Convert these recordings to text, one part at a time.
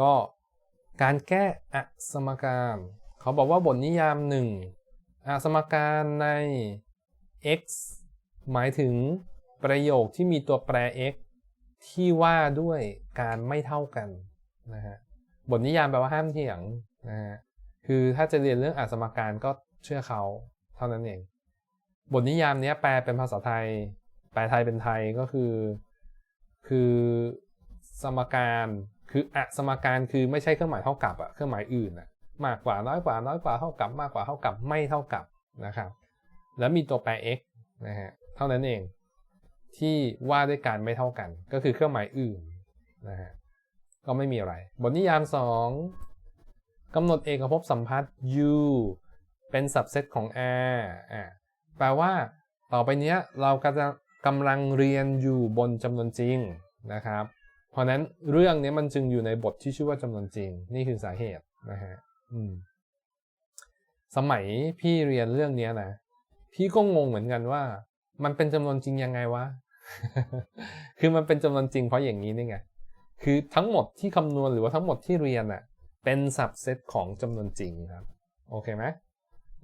ก็การแก้อสมการ เขาบอกว่าบทนิยามหนึ่งอสมการใน x หมายถึงประโยคที่มีตัวแปร x ที่ว่าด้วยการไม่เท่ากันนะฮะบทนิยามแปลว่าห้ามเถียงนะฮะคือถ้าจะเรียนเรื่องอสมการก็เชื่อเขาเท่านั้นเอง บทนิยามนี้แปลเป็นภาษาไทย แปลไทยเป็นไทยก็คือ คือสมการ คืออสมการคือไม่ใช่เครื่องหมายเท่ากับอะเครื่องหมายอื่นอะมากกว่าน้อยกว่าน้อยกว่าเท่ากับ มากกว่าเท่ากับไม่เท่ากับนะครับ แล้วมีตัวแปร x นะฮะเท่านั้นเอง ที่ว่าด้วยการไม่เท่ากัน ก็คือเครื่องหมายอื่นนะฮะก็ไม่มีอะไร บทนิยาม 2กำหนดเอกภพสัมพัทธ์ u เป็น subset ของ r อ่าแปลว่าต่อไปเนี้ยเรากำลังกำลังเรียนอยู่บนจำนวนจริงนะครับ เพราะนั้นเรื่องนี้มันจึงอยู่ในบทที่ชื่อว่าจำนวนจริง นี่คือสาเหตุนะฮะอืมสมัยพี่เรียนเรื่องนี้นะพี่ก็งงเหมือนกันว่า มันเป็นจำนวนจริงยังไงวะ คือมันเป็นจำนวนจริงเพราะอย่างนี้นี่ไง คือทั้งหมดที่คำนวณหรือว่าทั้งหมดที่เรียนอะเป็นสับเซตของจำนวนจริงครับ โอเคไหม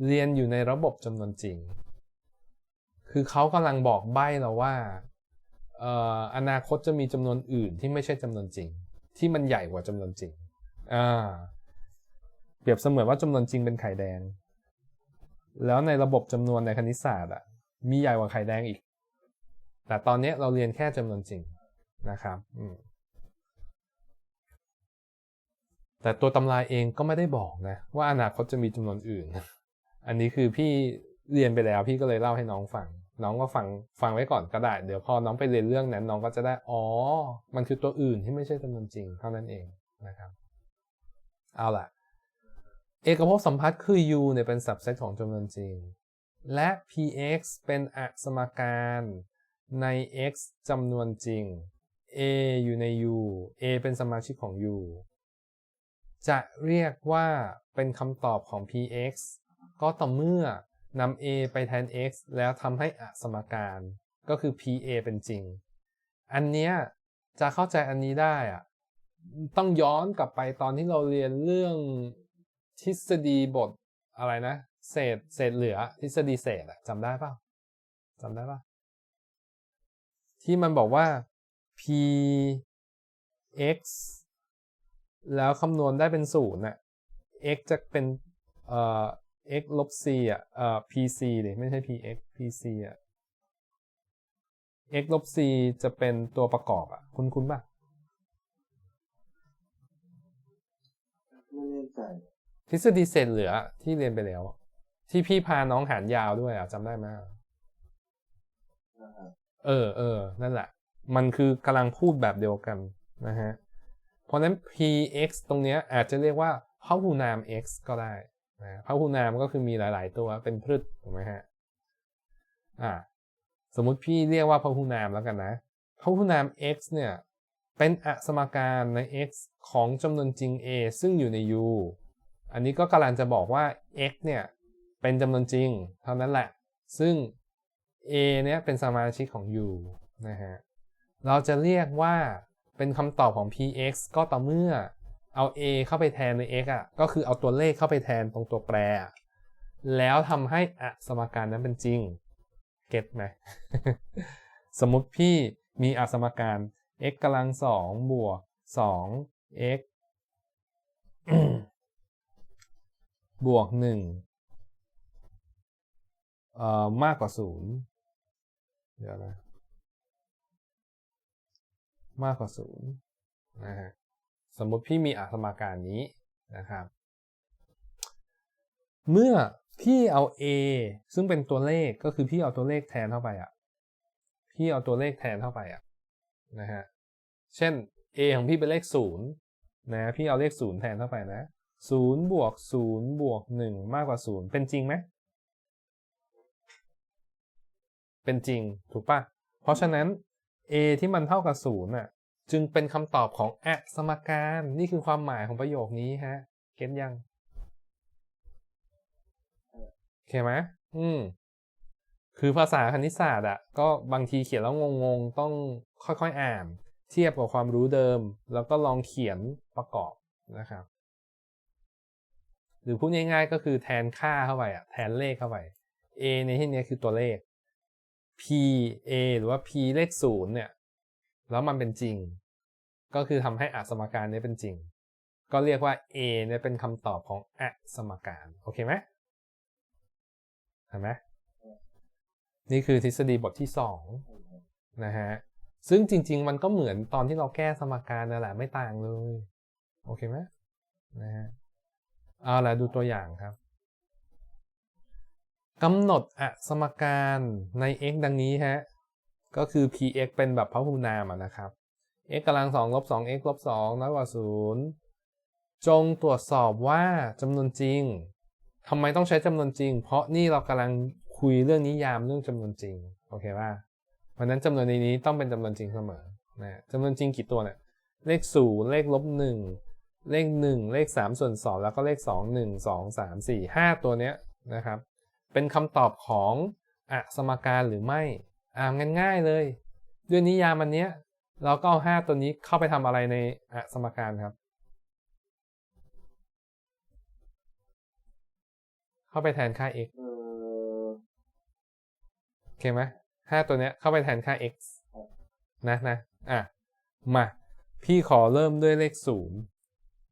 เรียนอยู่ในระบบจำนวนจริง คือเขากำลังบอกใบ้เราว่า อนาคตจะมีจำนวนอื่นที่ไม่ใช่จำนวนจริง ที่มันใหญ่กว่าจำนวนจริงอ่าเปรียบเสมือนว่าจำนวนจริงเป็นไข่แดง แล้วในระบบจำนวนในคณิตศาสตร์อะมีใหญ่กว่าไข่แดงอีก แต่ตอนนี้เราเรียนแค่จำนวนจริงนะครับอืแต่ตัวตำราเองก็ไม่ได้บอกนะ ว่าอนาคตจะมีจำนวนอื่น อันนี้คือพี่เรียนไปแล้วพี่ก็เลยเล่าให้น้องฟัง น้องก็ฟังฟังไว้ก่อนก็ได้ เดี๋ยวพอน้องไปเรียนเรื่องนั้น น้องก็จะได้ อ๋อ มันคือตัวอื่นที่ไม่ใช่จำนวนจริงเท่านั้นเองนะครับ เอาล่ะ เอกภพสัมพัทธ์คือ u เนี่ยเป็น subset ของจำนวนจริง และ px เป็นอสมการใน x จำนวนจริง a อยู่ใน u a เป็นสมาชิกของ u จะเรียกว่าเป็นคำตอบของ px ก็ต่อเมื่อ นำ a ไปแทน x แล้วทำให้อสมการ ก็คือ pa เป็นจริง อันเนี้ยจะเข้าใจอันนี้ได้อะต้องย้อนกลับไปตอนที่เราเรียนเรื่องทฤษฎีบทอะไรนะ เศษเศษเหลือ ทฤษฎีเศษอะจำได้ป่าจำได้ป่ะที่มันบอกว่า p x แล้วคำนวณได้เป็นศูนย์น่ะ x จะเป็นเอ่อ x ลบ c อะเอ่อ pc ดิไม่ใช่ px pc อะ x ลบ c จะเป็นตัวประกอบอะ คุณคุณป่ะ ไม่แน่ใจทฤษฎีเศษเหลือที่เรียนไปแล้ว ที่พี่พาน้องหารยาวด้วยอะจำได้ไหมนะครับเออเออนั่นแหละ มันคือกำลังพูดแบบเดียวกันนะฮะ เพราะฉะนั้น px ตรงเนี้ยอาจจะเรียกว่าพหุนาม x ก็ได้ นะพหุนามก็คือมีหลาย ๆ ตัวเป็นพืชถูกไหมฮะอ่าสมมุติพี่เรียกว่าพหุนามแล้วกันนะพหุนาม x เนี่ยเป็นอสมการใน x ของจำนวนจริง a ซึ่งอยู่ใน u อันนี้ก็กำลังจะบอกว่า x เนี่ยเป็นจำนวนจริง เท่านั้นแหละ ซึ่ง a เนี่ยเป็นสมาชิกของ u นะฮะเราจะเรียกว่าเป็นคำตอบของ px ก็ต่อเมื่อ เอา a เข้าไปแทนใน x อะก็คือเอาตัวเลขเข้าไปแทนตรงตัวแปร แล้วทำให้อสมการนั้นเป็นจริง เก็ตไหม สมมุติพี่มีอสมการ x กำลังสองบวกสอง x บวกหนึ่งเอ่อมากกว่าศูนย์เดี๋ยวนะมากกว่าศูนย์นะฮะ สมมติพี่มีอสมการนี้นะครับ เมื่อพี่เอา a ซึ่งเป็นตัวเลขก็คือพี่เอาตัวเลขแทนเข้าไปอะพี่เอาตัวเลขแทนเข้าไปอะนะฮะเช่น a ของพี่เป็นเลขศูนย์นะพี่เอาเลขศูนย์แทนเข้าไปนะศูนย์บวกศูนย์บวกหนึ่งมากกว่าศูนย์เป็นจริงไหมเป็นจริงถูกปะเพราะฉะนั้น a ที่มันเท่ากับศูนย์อะ จึงเป็นคำตอบของอสมการนี่คือความหมายของประโยคนี้ฮะเก็ตยังโอเคไหมอืมคือภาษาคณิตศาสตร์อะก็บางทีเขียนแล้วงงๆ ต้องค่อยๆอ่าน เทียบกับความรู้เดิม แล้วก็ลองเขียนประกอบนะครับ หรือพูดง่ายๆก็คือแทนค่าเข้าไปอะแทนเลขเข้าไป a ในที่นี้คือตัวเลข p a หรือว่า p เลขศูนย์เนี่ย แล้วมันเป็นจริง ก็คือทำให้อสมการนี้เป็นจริง ก็เรียกว่า a เนี่ยเป็นคำตอบของอสมการ โอเคไหมเห็นไหมนี่คือทฤษฎีบทที่สองนะฮะ ซึ่งจริง ๆ มันก็เหมือนตอนที่เราแก้สมการนั่นแหละไม่ต่างเลย โอเคไหมนะฮะเอาละดูตัวอย่างครับกำหนดอสมการใน x ดังนี้ฮะ ก็คือ px เป็นแบบพหุนามนะครับ x กำลัง2ลบ 2x ลบ2น้อยกว่า0จงตรวจสอบว่าจำนวนจริงทำไมต้องใช้จำนวนจริง เพราะนี่เรากำลังคุยเรื่องนิยามเรื่องจำนวนจริง โอเคป่ะเพราะนั้นจำนวนในนี้ต้องเป็นจำนวนจริงเสมอนะจำนวนจริงกี่ตัวเนี่ย เลข0เลขลบ1เลข1เลข3ส่วน2แล้วก็เลข2 1 2 3 4 5ตัวเนี้ยนะครับ เป็นคำตอบของอสมการหรือไม่ อ่าง่ายๆเลย ด้วยนิยามอันเนี้ย เราก็เอา5ตัวนี้เข้าไปทำอะไรในสมการครับ เข้าไปแทนค่า x เออโอเคไหมห้าตัวเนี้ยเข้าไปแทนค่า x นะนะอะ มา พี่ขอเริ่มด้วยเลขศูนย์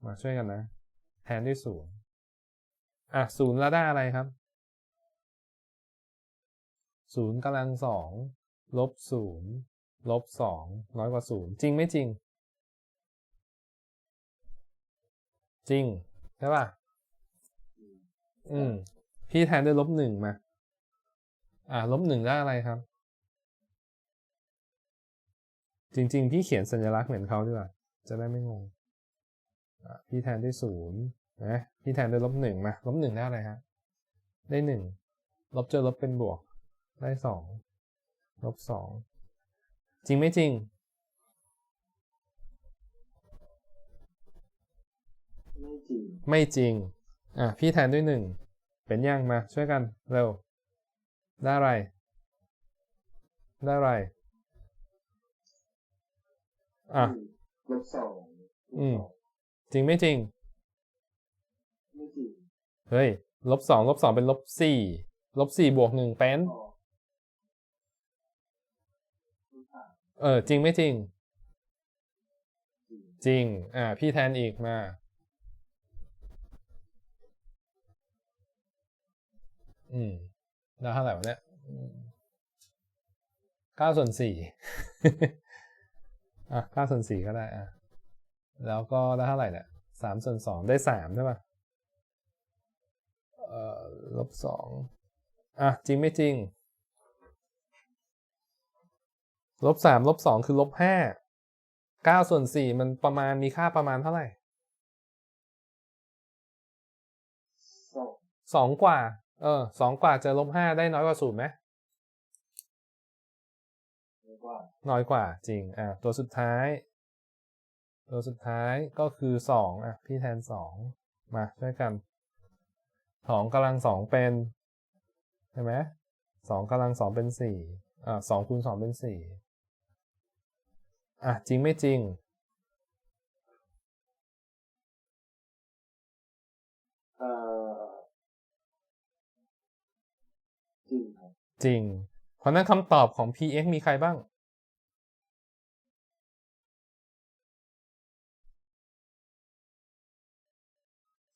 มาช่วยกันนะ แทนด้วยศูนย์อะศูนย์แล้วได้อะไรครับ ศูนย์กำลังสองลบศูนย์ลบสองน้อยกว่าศูนย์จริงไม่จริง จริง ใช่ป่ะ อืม พี่แทนด้วยลบหนึ่งมา อ่าลบหนึ่งได้อะไรครับ จริง ๆ พี่เขียนสัญลักษณ์เหมือนเขาดีกว่า จะได้ไม่งงอ่าพี่แทนด้วยศูนย์นะพี่แทนด้วยลบหนึ่งมาลบหนึ่งได้อะไรฮะได้หนึ่งลบเจอลบเป็นบวก ได้สองลบสองจริงไม่จริง ไม่จริง ไม่จริง อะ พี่แทนด้วยหนึ่งเป็นยังมา ช่วยกัน เร็ว ได้อะไร ได้อะไร อะลบสองอืม จริงไม่จริง ไม่จริง เฮ้ยลบสองลบสองเป็นลบสี่ลบสี่บวกหนึ่งเป็น เออ จริงไม่จริงจริง จริง อ่า พี่แทนอีกมา อืมได้เท่าไหร่วะเนี่ยเก้าส่วนสี่อะเก้าส่วนสี่ก็ได้ อะ แล้วก็ได้เท่าไหร่เนี่ยสามส่วนสองได้สามใช่ป่ะเอ่อลบสองอะ จริงไม่จริง ลบสามลบสองคือลบห้าเก้าส่วนสี่มันประมาณมีค่าประมาณเท่าไหร่สองสองกว่า เออสองกว่าเจอลบห้าได้น้อยกว่าศูนย์ไหมแล้วก็น้อยกว่าจริง อะ ตัวสุดท้าย ตัวสุดท้ายก็คือสองอะ พี่แทนสองมาช่วยกันสองกำลังสองเป็นใช่ไหมสองกำลังสองเป็นสี่อะสองคูณสองเป็นสี่ อะจริงไม่จริง เอ่อจริงครับจริง เพราะนั้นคำตอบของ px มีใครบ้าง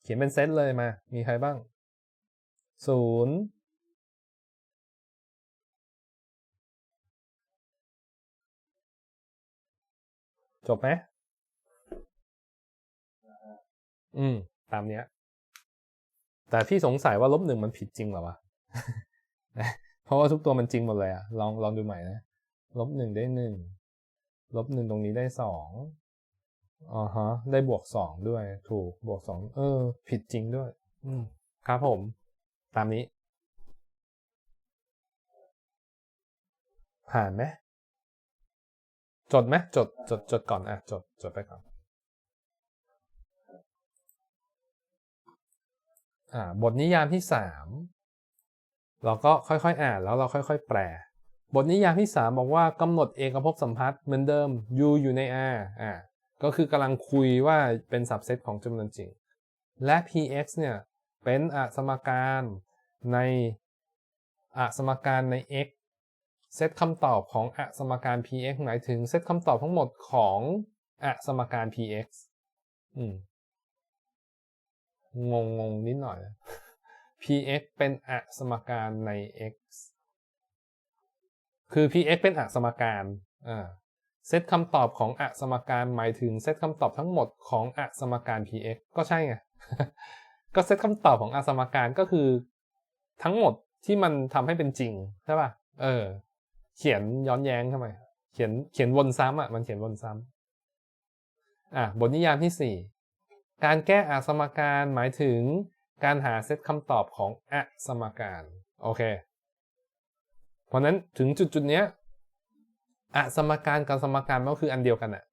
เขียนเป็นเซตเลยมา มีใครบ้างศูนย์ จบไหมอืม ตามเนี้ย แต่พี่สงสัยว่าลบหนึ่งมันผิดจริงหรอวะนะเพราะว่าทุกตัวมันจริงหมดเลยอะลองลองดูใหม่นะ ลบหนึ่งได้หนึ่ง ลบหนึ่งตรงนี้ได้สองอ๋อฮะ ได้บวกสองด้วย ถูก บวกสอง เออ ผิดจริงด้วย อืม ครับผม ตามนี้ ผ่านไหม จดไหมจดจดจดก่อนอะจดจดไปก่อนอ่าบทนิยามที่สามเราก็ค่อยๆ อ่านแล้วเราค่อยๆ แปล บทนิยามที่สามบอกว่ากำหนดเอกภพสัมพัทธ์เหมือนเดิม u อยู่ใน r อ่าก็คือกำลังคุยว่าเป็น subset ของจำนวนจริง และ px เนี่ยเป็นอสมการในอสมการใน x เซตคำตอบของอสมการ px หมายถึงเซตคำตอบทั้งหมดของอสมการ px อืมงงงงนิดหน่อย px เป็นอสมการใน x คือ px เป็นอสมการอ่าเซตคำตอบของอสมการหมายถึงเซตคำตอบทั้งหมดของอสมการ px ก็ใช่ไง ก็เซตคำตอบของอสมการก็คือ ทั้งหมดที่มันทำให้เป็นจริงใช่ป่ะ เออ เขียนย้อนแย้งทำไมเขียนเขียนวนซ้ำอะมันเขียนวนซ้ำอะบทนิยามที่ 4 การแก้อสมการหมายถึงการหาเซตคำตอบของอสมการโอเค เพราะนั้นถึงจุดจุดเนี้ยอสมการกับสมการมันก็คืออันเดียวกันอะ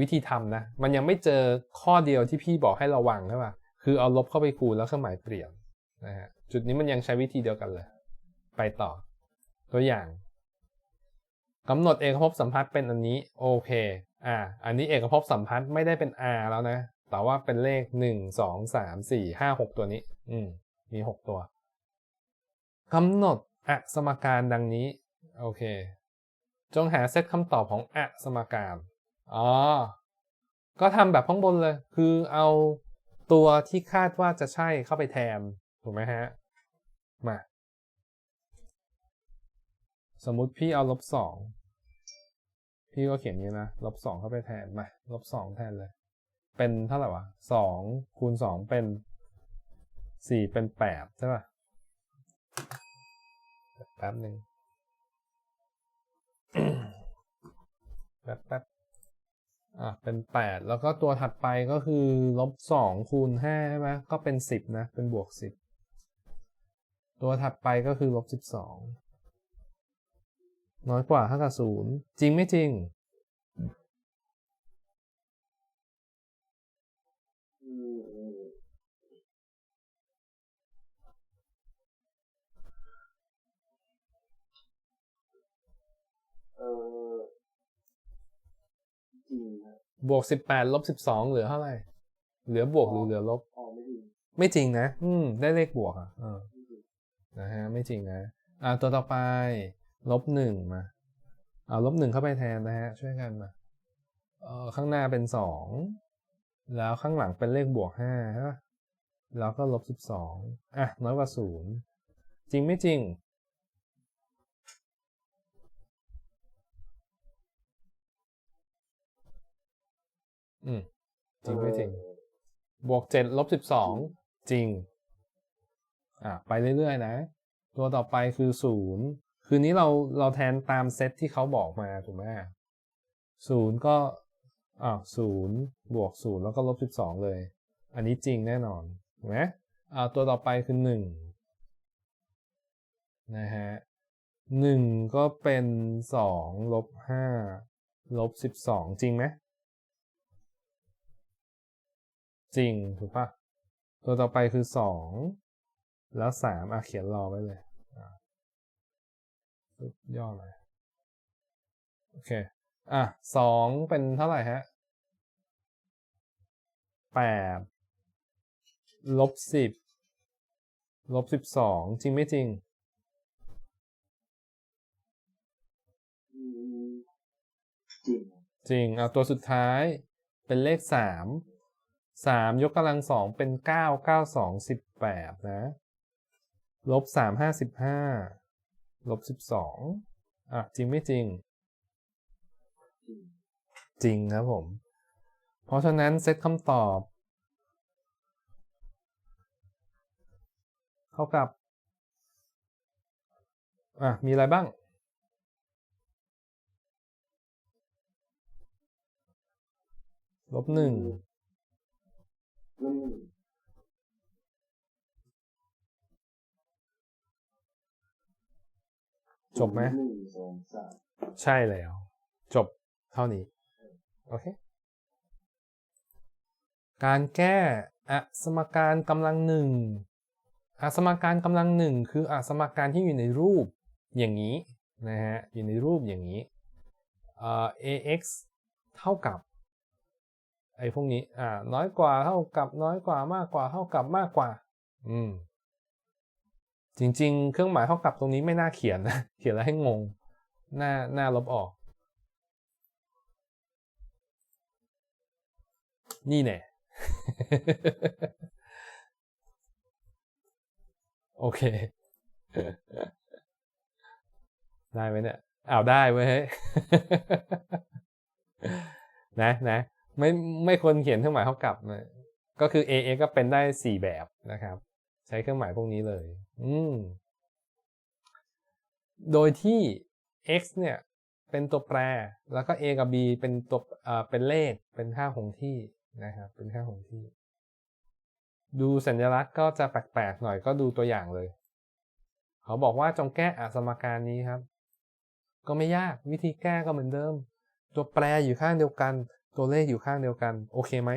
วิธีทำนะ มันยังไม่เจอข้อเดียวที่พี่บอกให้ระวังใช่ป่ะคือเอาลบเข้าไปคูณแล้วเครื่องหมายเปลี่ยนนะฮะจุดนี้มันยังใช้วิธีเดียวกันเลย ไปต่อ ตัวอย่าง กำหนดเอกภพสัมพัทธ์เป็นอันนี้โอเคอ่าอันนี้เอกภพสัมพัทธ์ไม่ได้เป็น r แล้วนะ แต่ว่าเป็นเลขหนึ่งสองสามสี่ห้าหกตัวนี้ อืมมีหกตัวกำหนดอสมการดังนี้โอเค จงหาเซตคำตอบของอสมการอ๋อก็ทำแบบข้างบนเลย คือเอาตัวที่คาดว่าจะใช่เข้าไปแทน ถูกไหมฮะ มา สมมุติพี่เอาลบสองพี่ก็เขียนนี้นะลบสองเข้าไปแทนมาลบสองแทนเลย เป็นเท่าไหร่วะสองคูณสองเป็นสี่เป็นแปดใช่ป่ะแป๊บหนึ่งแป๊บแป๊บอะเป็นแปดแล้วก็ตัวถัดไปก็คือลบสองคูณห้าใช่ไหมก็เป็นสิบนะ เป็นบวกสิบตัวถัดไปก็คือลบสิบสอง น้อยกว่าเท่ากับศูนย์จริงไม่จริงอืมอืมเออจริงนะบวกสิบแปดลบสิบสองเหลือเท่าไหร่ เหลือบวกหรือเหลือลบ อ๋อไม่จริงไม่จริงนะ อืม ได้เลขบวกอะเออไม่จริงนะฮะ ไม่จริงนะ อ่า ตัวต่อไป ลบหนึ่งมา เอาลบหนึ่งเข้าไปแทนนะฮะ ช่วยกันมา เออข้างหน้าเป็นสอง แล้วข้างหลังเป็นเลขบวกห้าใช่ปะแล้วก็ลบสิบสองอะ น้อยกว่าศูนย์จริงไม่จริง อืม จริงไม่จริง บวกเจ็ดลบสิบสองจริง อะ ไปเรื่อยๆนะ ตัวต่อไปคือศูนย์ คือนี้เราเราแทนตามเซตที่เขาบอกมาถูกไหมศูนย์ก็อ่าศูนย์บวกศูนย์แล้วก็ลบสิบสองเลย อันนี้จริงแน่นอนถูกไหมอ่าตัวต่อไปคือหนึ่งนะฮะหนึ่งก็เป็นสองลบห้าลบสิบสองจริงไหมจริงถูกปะตัวต่อไปคือสองแล้วสามอะเขียนรอไว้เลย ย่อเลยโอเค อะสองเป็นเท่าไหร่ฮะแปดลบสิบลบสิบสองจริงไม่จริงอืมจริงนะจริงเอาตัวสุดท้ายเป็นเลขสามสามยกกำลังสองเป็นเก้าเก้าสองสิบแปดนะ ลบสามห้าสิบห้า ลบสิบสองอะจริงไม่จริง จริงครับผม เพราะฉะนั้นเซตคำตอบ เท่ากับ อะ มีอะไรบ้างลบหนึ่ง จบไหมใช่แล้ว จบเท่านี้ โอเค การแก้อสมการกำลังหนึ่งอสมการกำลังหนึ่งคืออสมการที่อยู่ในรูปอย่างนี้นะฮะอยู่ในรูปอย่างนี้เอ่อ ax เท่ากับไอ้พวกนี้อ่าน้อยกว่าเท่ากับน้อยกว่ามากกว่าเท่ากับมากกว่า อืม จริง ๆ เครื่องหมายเท่ากับตรงนี้ไม่น่าเขียนนะเขียนแล้วให้งงหน้าหน้าลบออก นี่แน่โอเค ได้ไหมเนี่ยอ้าวได้เว้ยนะนะไม่ไม่ควรเขียนเครื่องหมายเท่ากับนะก็คือ ax ก็เป็นได้สี่แบบนะครับ ใช้เครื่องหมายพวกนี้เลย อืม โดยที่ x เนี่ย เป็นตัวแปร แล้วก็ a กับ b เป็นตัวเอ่อเป็นเลข เป็นค่าคงที่นะครับ เป็นค่าคงที่ ดูสัญลักษณ์ก็จะแปลกๆหน่อยก็ดูตัวอย่างเลย เขาบอกว่าจงแก้อสมการนี้ครับ ก็ไม่ยากวิธีแก้ก็เหมือนเดิม ตัวแปรอยู่ข้างเดียวกัน ตัวเลขอยู่ข้างเดียวกัน โอเคไหม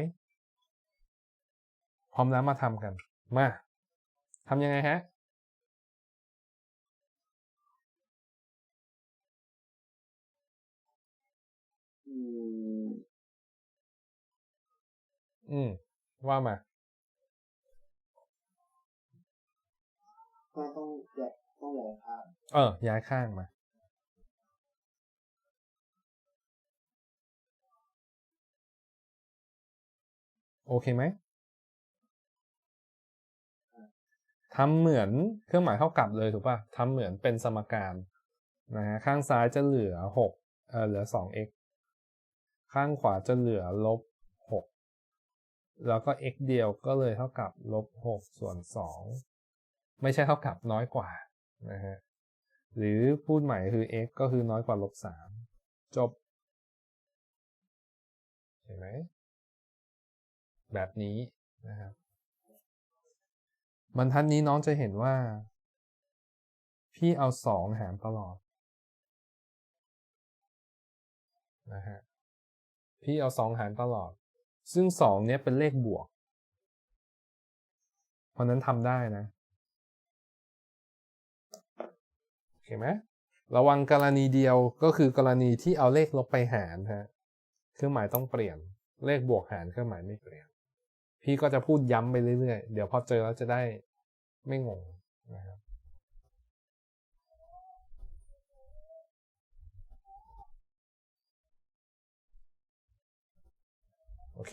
พร้อมแล้วมาทำกัน มา ทำยังไงฮะอืมอืม ว่ามา ก็ต้องแยกต้องแยกข้าง เออ ย้ายข้างมา โอเคไหม ทำเหมือนเครื่องหมายเท่ากับเลยถูกป่ะทำเหมือนเป็นสมการนะฮะข้างซ้ายจะเหลือหกเออเหลือสอง x ข้างขวาจะเหลือลบหกแล้วก็ x เดียวก็เลยเท่ากับลบหกส่วนสองไม่ใช่เท่ากับน้อยกว่านะฮะหรือพูดใหม่คือ x ก็คือน้อยกว่าลบสามจบ เห็นไหมแบบนี้นะครับ บรรทัดนี้น้องจะเห็นว่า พี่เอาสองหารตลอดนะฮะพี่เอาสองหารตลอด ซึ่งสองเนี้ยเป็นเลขบวก เพราะนั้นทำได้นะโอเคไหมระวังกรณีเดียวก็คือกรณีที่เอาเลขลบไปหารฮะเครื่องหมายต้องเปลี่ยน เลขบวกหารเครื่องหมายไม่เปลี่ยน พี่ก็จะพูดย้ำไปเรื่อยๆ เดี๋ยวพอเจอแล้วจะได้ไม่งงนะครับโอเค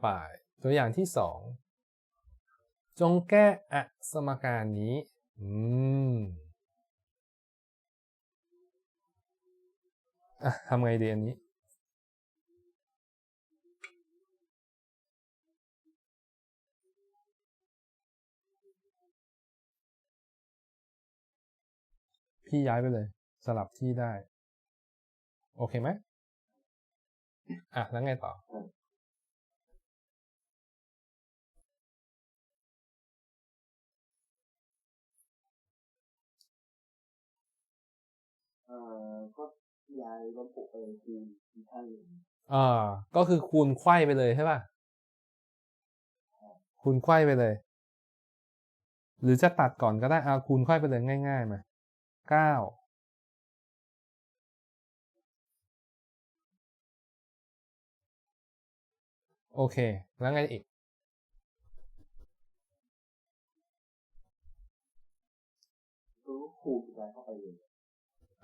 ไปตัวอย่างที่สองจงแก้อสมการนี้ อืม อะทำไงดีอันนี้ พี่ย้ายไปเลย สลับที่ได้ โอเคไหมอะ แล้วไงต่อเอ่อก็ ย้ายลบหกไปคืออีกข้างหนึ่งอ่าก็คือคูณไขว้ไปเลยใช่ป่ะคูณไขว้ไปเลย หรือจะตัดก่อนก็ได้เอาคูณไขว้ไปเลยง่ายๆมาเก้าโอเค แล้วไงอีกก็คูณย้ายเข้าไปเลย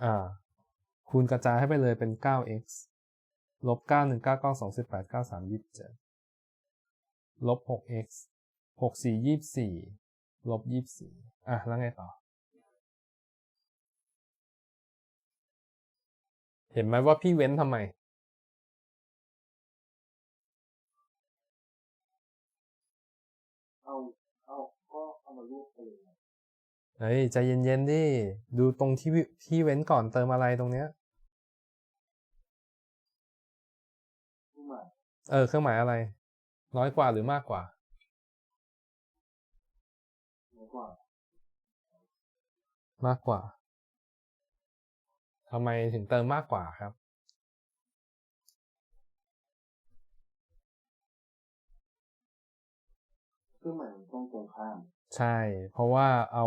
อ่า คูณกระจายให้ไปเลยเป็น 9x ลบ 9 1 9 9 2 18 9 3 27 ลบ 6x 6 4 24 ลบ 24 อะ แล้วไงต่อ เห็นไหมว่าพี่เว้นทำไม เอา เอา ก็เอามารูปไปเลยนะเฮ้ย ใจเย็นๆดิ ดูตรงที่วิที่เว้นก่อนเติมอะไรตรงเนี้ย รูปใหม่เออ เครื่องหมายอะไร น้อยกว่าหรือมากกว่า น้อยกว่า มากกว่าทำไมถึงเติมมากกว่าครับ เครื่องหมายมันต้องตรงข้าม ใช่ เพราะว่าเอา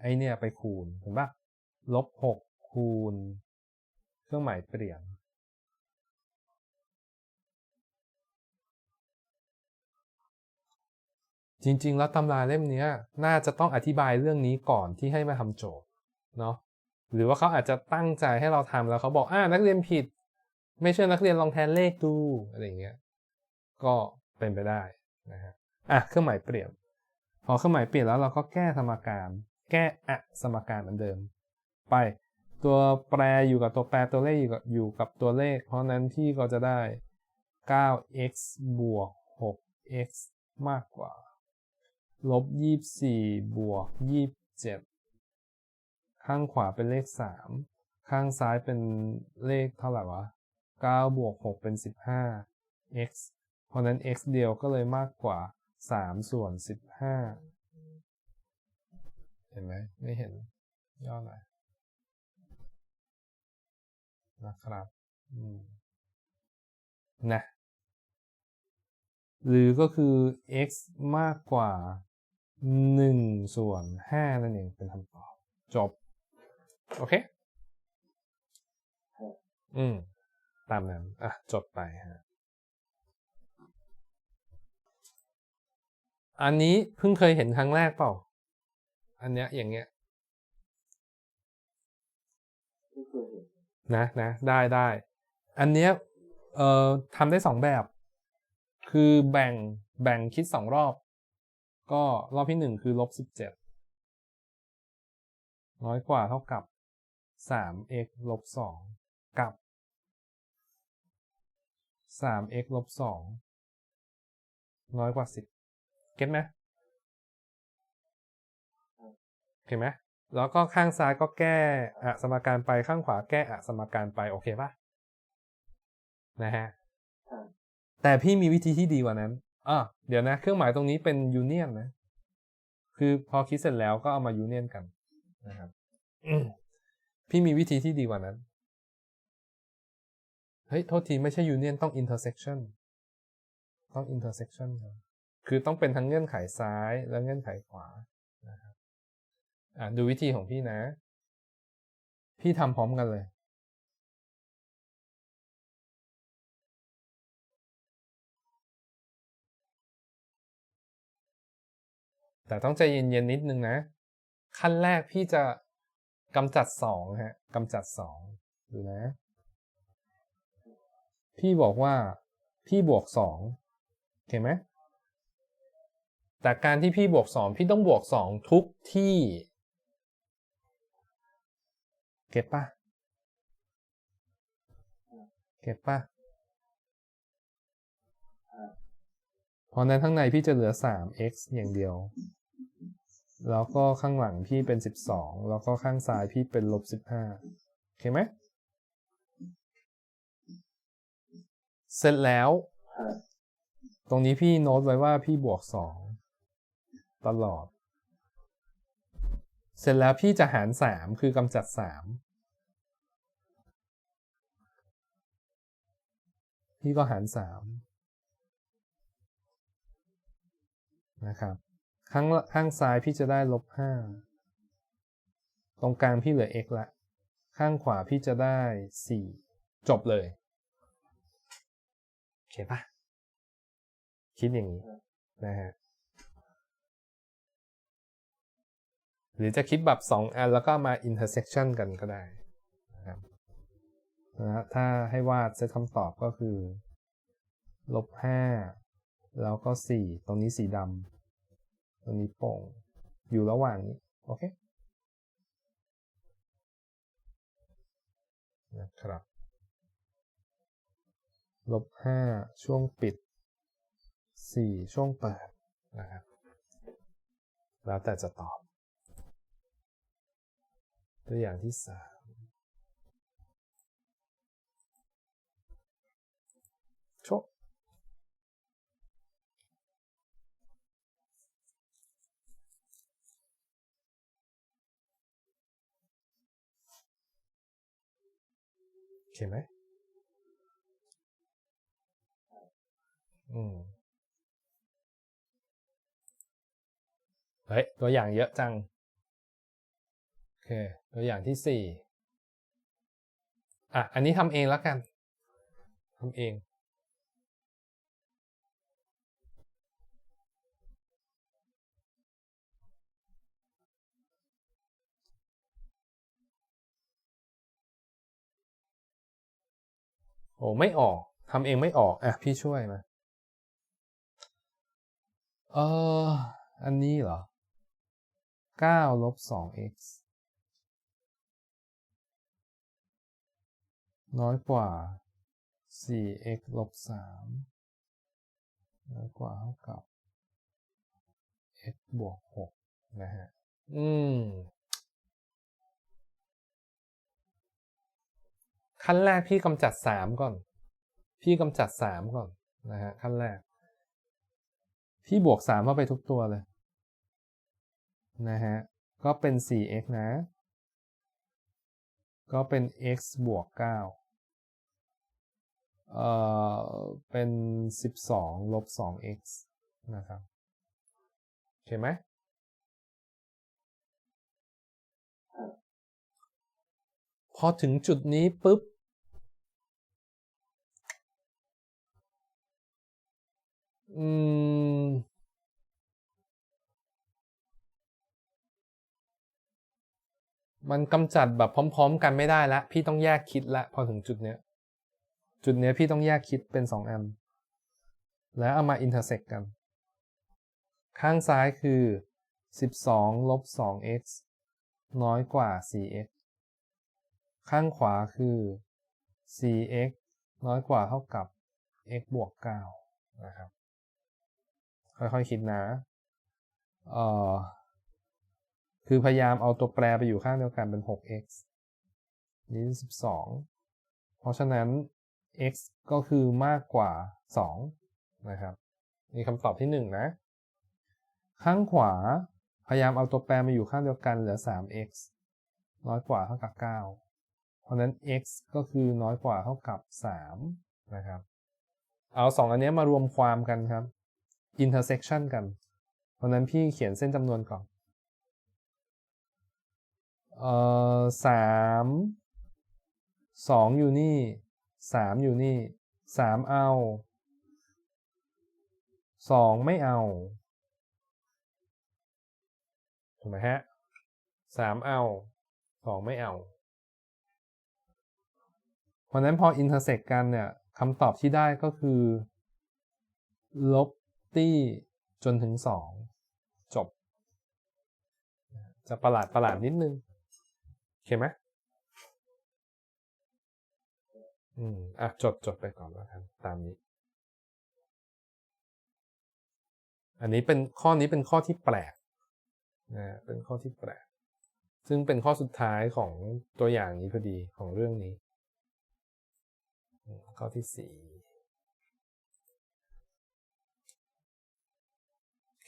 ไอเนี่ยไปคูณเห็นปะลบหกคูณ เครื่องหมายเปลี่ยน จริง ๆ แล้วตำราเล่มนี้น่าจะต้องอธิบายเรื่องนี้ก่อนที่ให้มาทำโจทย์เนาะหรือว่าเขาอาจจะตั้งใจให้เราทำแล้วเขาบอกอ่านักเรียนผิด ไม่เชื่อนักเรียนลองแทนเลขดูอะไรอย่างเงี้ยก็เป็นไปได้นะฮะอะเครื่องหมายเปลี่ยนพอเครื่องหมายเปลี่ยนแล้วเราก็แก้สมการ แก้อะสมการเหมือนเดิม ไปตัวแปรอยู่กับตัวแปรตัวเลขอยู่กับอยู่กับตัวเลข เพราะนั้นพี่ก็จะได้ 9x บวก 6x มากกว่า ลบ24บวก27ข้างขวาเป็นเลข3ข้างซ้ายเป็นเลขเท่าไหร่วะ9บวก6เป็น15 x เพราะนั้น x เดียวก็เลยมากกว่า3ส่วน15เห็นไหมไม่เห็นย่อหน่อยนะครับนะหรือก็คือ x มากกว่า 1 ส่วน 5 นั่นเองเป็นคำตอบ จบ โอเค อืม ตามนั้น อะ จดไปฮะอันนี้เพิ่งเคยเห็นครั้งแรกเปล่า อันเนี้ยอย่างเงี้ยไม่เคยเห็นนะนะได้ได้ อันเนี้ยเอ่อทำได้สองแบบ คือแบ่งแบ่งคิดสองรอบ ก็รอบที่หนึ่งคือลบสิบเจ็ดน้อยกว่าเท่ากับสาม x ลบสองกับสาม x ลบสองน้อยกว่าสิบเก็ตไหมโอเคไหมแล้วก็ข้างซ้ายก็แก้อะสมการไปข้างขวาแก้อะสมการไปโอเคปะนะฮะครับแต่พี่มีวิธีที่ดีกว่านั้น อะเดี๋ยวนะ เครื่องหมายตรงนี้เป็นยูเนียนนะ คือพอคิดเสร็จแล้วก็เอามายูเนียนกันนะครับพี่มีวิธีที่ดีกว่านั้น เฮ้ย โทษทีไม่ใช่ยูเนียนต้อง intersection ต้อง intersection ครับคือต้องเป็นทั้งเงื่อนไขซ้ายและเงื่อนไขขวานะครับอะดูวิธีของพี่นะ พี่ทำพร้อมกันเลย แต่ต้องใจเย็นๆนิดนึงนะ ขั้นแรกพี่จะกำจัดสองฮะกำจัดสองดูนะ พี่บอกว่าพี่บวกสองโอเคไหมแต่การที่พี่บวกสองพี่ต้องบวกสองทุกที่ เก็ตปะเก็ตปะเพราะนั้นข้างในพี่จะเหลือ 3x อย่างเดียว แล้วก็ข้างหลังพี่เป็น 12 แล้วก็ข้างซ้ายพี่เป็นลบ 15 โอเคไหม เสร็จแล้ว ตรงนี้พี่โน้ตไว้ว่าพี่บวก 2 ตลอด เสร็จแล้วพี่จะหาร 3 คือกำจัด 3 พี่ก็หาร 3 นะครับ ข้างข้างซ้ายพี่จะได้ลบ5ตรงกลางพี่เหลือ x ละ ข้างขวาพี่จะได้4จบเลยโอเคปะคิดอย่างนี้นะฮะหรือจะคิดแบบ2อันแล้วก็มา intersection กันก็ได้นะครับนะฮะถ้าให้วาดเซตคำตอบก็คือลบ5แล้วก็4ตรงนี้สีดำ ตรงนี้โป่งอยู่ระหว่างนี้ โอเค นะครับลบ5ช่วงปิด4ช่วงเปิดนะครับ แล้วแต่จะตอบ ตัวอย่างที่3โช โอเคไหมอืมเฮ้ยตัวอย่างเยอะจัง โอเค ตัวอย่างที่สี่อะ อันนี้ทำเองแล้วกันทำเอง โอ้ไม่ออกทำเองไม่ออกอะพี่ช่วยมาเอออันนี้เหรอเก้าลบสอง x น้อยกว่า 4x ลบ 3 น้อยกว่าเท่ากับ x บวก 6 นะฮะ อืม ขั้นแรกพี่กำจัด3ก่อน พี่กำจัด3ก่อนนะฮะขั้นแรก พี่บวก3เข้าไปทุกตัวเลย นะฮะ ก็เป็น 4x นะ ก็เป็น x บวก 9 เอ่อ เป็น 12 ลบ 2x นะครับโอเคไหมพอถึงจุดนี้ปุ๊บ อืม มันกำจัดแบบพร้อม ๆ กันไม่ได้ละ พี่ต้องแยกคิดละ พอถึงจุดเนี้ย จุดเนี้ยพี่ต้องแยกคิดเป็น2อัน แล้วเอามาอินเตอร์เซ็กกัน ข้างซ้ายคือ12ลบ 2x น้อยกว่า 4x ข้างขวาคือ 4x น้อยกว่าเท่ากับ x บวก9นะครับ ค่อยๆคิดนะเออคือพยายามเอาตัวแปรไปอยู่ข้างเดียวกันเป็น 6x นี่12 เพราะฉะนั้น x ก็คือมากกว่า 2 นะครับ นี่คำตอบที่ 1 นะ ข้างขวาพยายามเอาตัวแปรมาอยู่ข้างเดียวกันเหลือ 3x น้อยกว่าเท่ากับ 9 เพราะนั้น x ก็คือน้อยกว่าเท่ากับ 3 นะครับ เอา 2 อันนี้มารวมความกันครับ intersection กัน เพราะนั้นพี่เขียนเส้นจำนวนก่อน เอ่อสามสองอยู่นี่สามอยู่นี่สามเอาสองไม่เอาถูกไหมฮะสามเอาสองไม่เอา เพราะนั้นพออินเตอร์เซกกันเนี่ยคำตอบที่ได้ก็คือ ลบ ตี้จนถึงสองจบ จะประหลาดประหลาดนิดนึงโอเคไหมอืม อะ จดจดไปก่อนแล้วกันตามนี้ อันนี้เป็นข้อนี้เป็นข้อที่แปลกนะเป็นข้อที่แปลก ซึ่งเป็นข้อสุดท้ายของตัวอย่างนี้พอดีของเรื่องนี้ ข้อที่สี่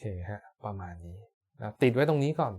เคฮะประมาณนี้นะติดไว้ตรงนี้ก่อน